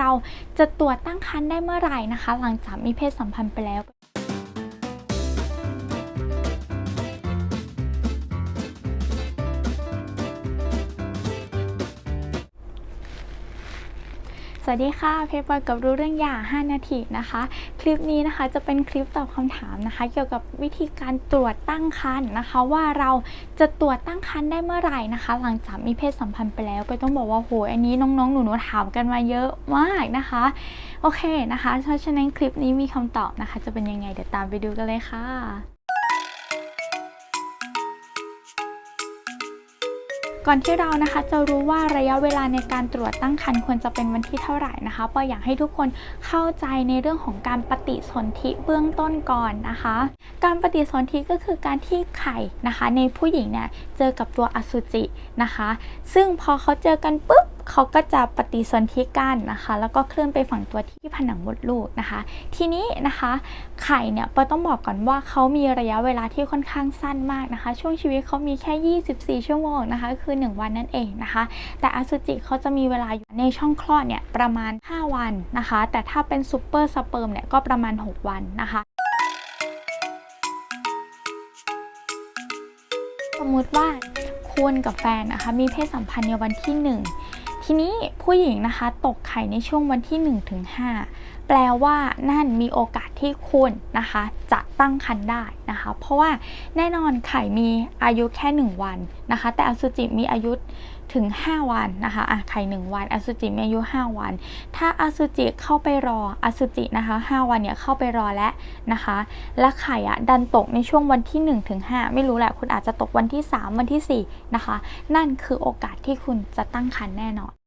เราจะตรวจตั้งครรภ์ได้เมื่อไหร่นะคะ หลังจากมีเพศสัมพันธ์ไปแล้ว สวัสดีค่ะ เพจบอยกับรู้เรื่องยา 5 นาทีนะคะ คลิปนี้นะคะจะเป็นคลิปตอบคำถามนะคะ เกี่ยวกับวิธีการตรวจตั้งครรภ์นะคะ ว่าเราจะตรวจตั้งครรภ์ได้เมื่อไหร่นะคะ หลังจากมีเพศสัมพันธ์ไปแล้ว ไปต้องบอกว่าโหอันนี้น้องๆ หนูๆถามกันมาเยอะมากนะคะ โอเคนะคะเพราะฉะนั้นคลิปนี้มีคำตอบนะคะ จะเป็นยังไงเดี๋ยวตามไปดูกันเลยค่ะ ก่อนที่เรานะคะจะรู้ว่าระยะเวลาในการตรวจตั้งครรภ์ควรจะเป็นวันที่เท่าไหร่นะคะปออยากให้ทุกคนเข้าใจในเรื่องของการปฏิสนธิเบื้องต้นก่อนนะคะ การปฏิสนธิก็คือการที่ไข่นะคะ ในผู้หญิงเนี่ยเจอกับตัวอสุจินะคะ ซึ่งพอเขาเจอกันปุ๊บ เขาก็จะปฏิสนธิกันนะคะ แล้วก็เคลื่อนไปฝังตัวที่ผนังมดลูกนะคะ ทีนี้นะคะไข่เนี่ยปอต้องบอกก่อนว่าเขามีระยะเวลาที่ค่อนข้างสั้นมากนะคะ ช่วงชีวิตเขามีแค่ 24 ชั่วโมงนะคะ คือ 1 วันนั่นเองนะคะ แต่อสุจิเขาจะมีเวลาอยู่ในช่องคลอดเนี่ยประมาณ 5 วันนะคะ แต่ถ้าเป็นซูเปอร์สเปิร์มเนี่ยก็ประมาณ 6 วันนะคะสมมติว่าคุณกับแฟนนะคะมีเพศสัมพันธ์ในวันที่ 1 ทีนี้ผู้หญิงนะคะตกไข่ในช่วงวันที่1ถึง5แปลว่านั่นมีโอกาสที่คุณนะคะ จะตั้งครรภ์ได้นะคะ เพราะว่าแน่นอนไข่มีอายุแค่ 1 วันนะคะ แต่อสุจิมีอายุถึง 5 วันนะคะอะไข่ 1 วัน อสุจิมีอายุ 5 วัน ถ้าอสุจิเข้าไปรอ อสุจินะคะ 5 วันเนี่ยเข้าไปรอแล้วนะคะ และไข่อะดันตกในช่วงวันที่1ถึง5ไม่รู้แหละ คุณอาจจะตกวันที่ 3 วันที่ 4 นะคะ นั่นคือโอกาสที่คุณจะตั้งครรภ์แน่นอน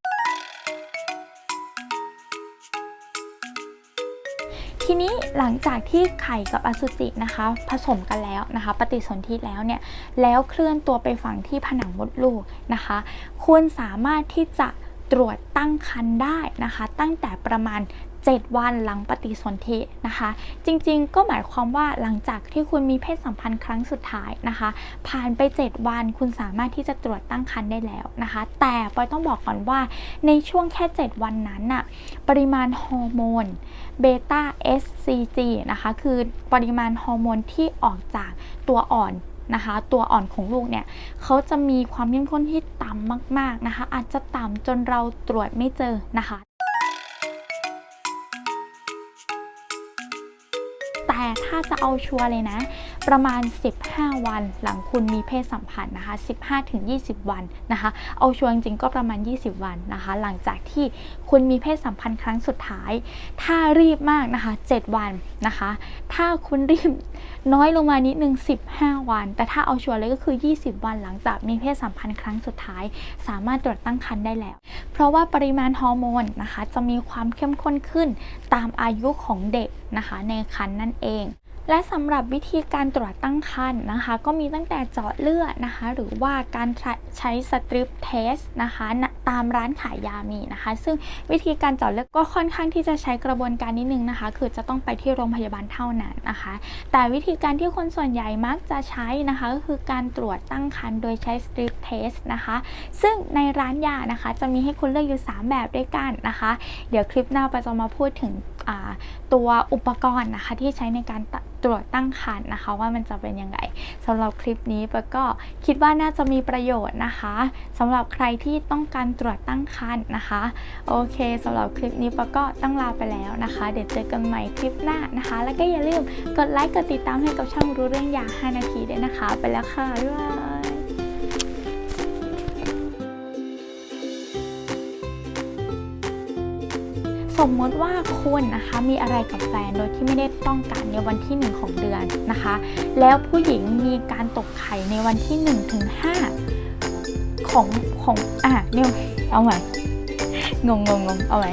ทีนี้หลังจากที่ไข่กับอสุจินะคะ ผสมกันแล้วนะคะ ปฏิสนธิแล้วเนี่ยแล้วเคลื่อนตัวไปฝังที่ผนังมดลูกนะคะ คุณสามารถที่จะ ตรวจตั้งครรภ์ได้นะคะ ตั้งแต่ประมาณ 7 วันหลังปฏิสนธินะคะ จริงๆ ก็หมายความว่าหลังจากที่คุณมีเพศสัมพันธ์ครั้งสุดท้ายนะคะ ผ่านไป 7 วันคุณสามารถที่จะตรวจตั้งครรภ์ได้แล้วนะคะ แต่ปอยต้องบอกก่อนว่าในช่วงแค่ 7 วันนั้นน่ะปริมาณฮอร์โมนเบต้า SCG นะคะ คือปริมาณฮอร์โมนที่ออกจากตัวอ่อน นะคะ ตัวอ่อนของลูกเนี่ยเขาจะมีความเข้มข้นที่ต่ำมาก ๆนะคะ อาจจะต่ำจนเราตรวจไม่เจอนะคะ แต่ถ้าจะเอาชัวร์เลยนะ ประมาณ 15 วันหลังคุณมีเพศสัมพันธ์นะคะ 15-20 วันนะคะ เอาชัวร์จริงๆก็ประมาณ 20 วันนะคะ หลังจากที่คุณมีเพศสัมพันธ์ครั้งสุดท้าย ถ้ารีบมากนะคะ 7 วันนะคะ ถ้าคุณรีบน้อยลงมานิดนึง 15 วัน แต่ถ้าเอาชัวร์เลยก็คือ 20 วันหลังจากมีเพศสัมพันธ์ครั้งสุดท้าย สามารถตรวจตั้งครรภ์ได้แล้ว เพราะว่าปริมาณฮอร์โมนนะคะ จะมีความเข้มข้นขึ้นตามอายุของเด็กนะคะ ในครรภ์นั่นเองและสำหรับวิธีการตรวจตั้งครรภ์นะคะ ก็มีตั้งแต่เจาะเลือดนะคะ หรือว่าการใช้สตริปเทสนะคะ ตามร้านขายยามีนะคะ ซึ่งวิธีการเจาะเลือดก็ค่อนข้างที่จะใช้กระบวนการนิดนึงนะคะ คือจะต้องไปที่โรงพยาบาลเท่านั้นนะคะ แต่วิธีการที่คนส่วนใหญ่มักจะใช้นะคะ ก็คือการตรวจตั้งครรภ์โดยใช้สตริปเทสนะคะ ซึ่งในร้านยานะคะ จะมีให้คุณเลือกอยู่ 3 แบบด้วยกันนะคะ เดี๋ยวคลิปหน้าไปจะมาพูดถึงตัวอุปกรณ์นะคะ ที่ใช้ในการตรวจตั้งครรภ์นะคะ ว่ามันจะเป็นยังไงสำหรับคลิปนี้ปก็คิดว่าน่าจะมีประโยชน์นะคะสำหรับใครที่ต้องการตรวจตั้งครรภ์นะคะ โอเคสำหรับคลิปนี้ปะก็ต้องลาไปแล้วนะคะ เดี๋ยวเจอกันใหม่คลิปหน้านะคะ แล้วก็อย่าลืมกดไลค์กดติดตามให้กับช่องรู้เรื่องยา 5 นาทีด้วยนะคะ ไปแล้วค่ะบ๊ายบายสมมติว่าคุณนะคะมีอะไรกับแฟนโดยที่ไม่ได้ต้องการในวันที่ 1 ของเดือนนะคะ แล้วผู้หญิงมีการตกไข่ในวันที่1ถึง5 ของของอะเนี่ยเอาใหม่งงงงงเอาใหม่